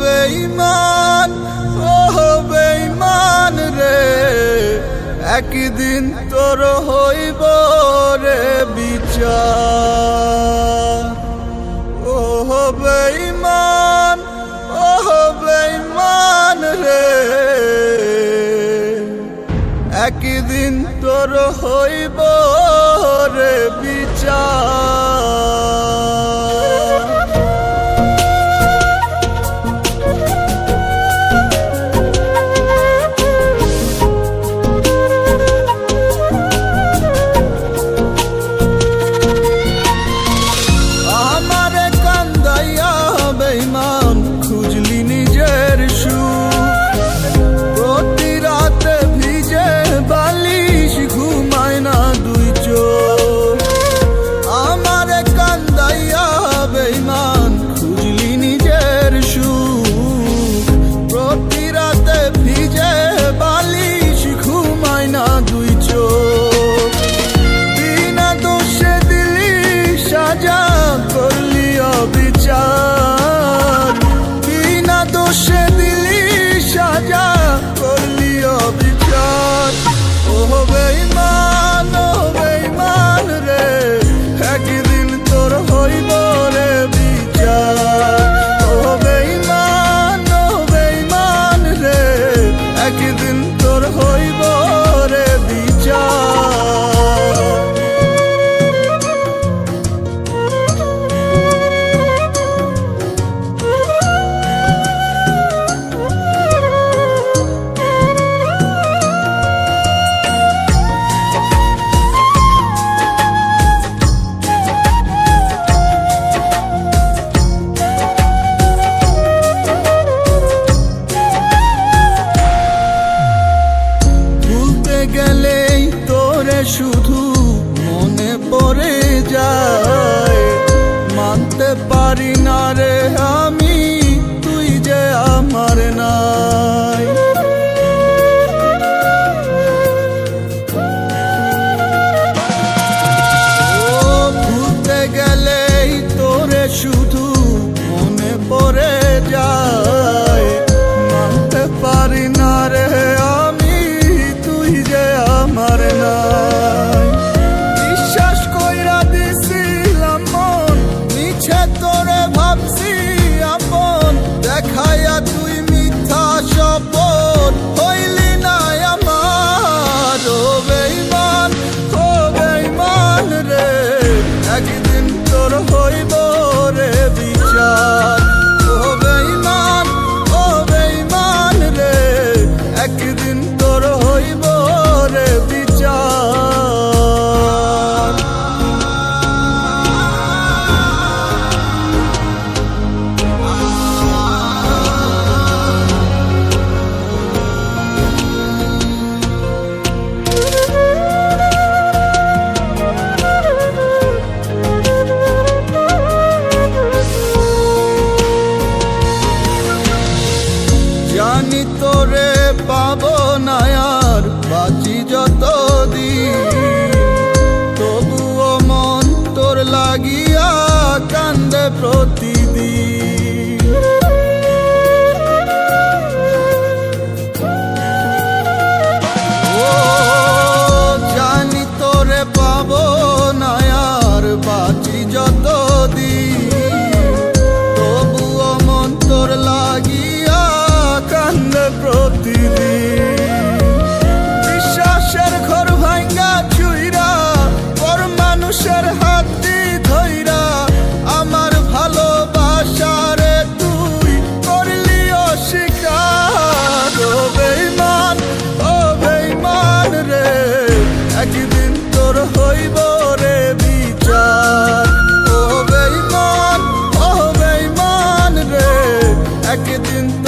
বেঈমান, ও বেঈমান রে, একদিন তোর হইব রে বিচার। ও বেঈমান ও বেঈমান রে, একদিন তোর হইব রে বিচার। গেলেই তোরে শুধু মনে পড়ে যায়। মানতে পারি না রে আমি terk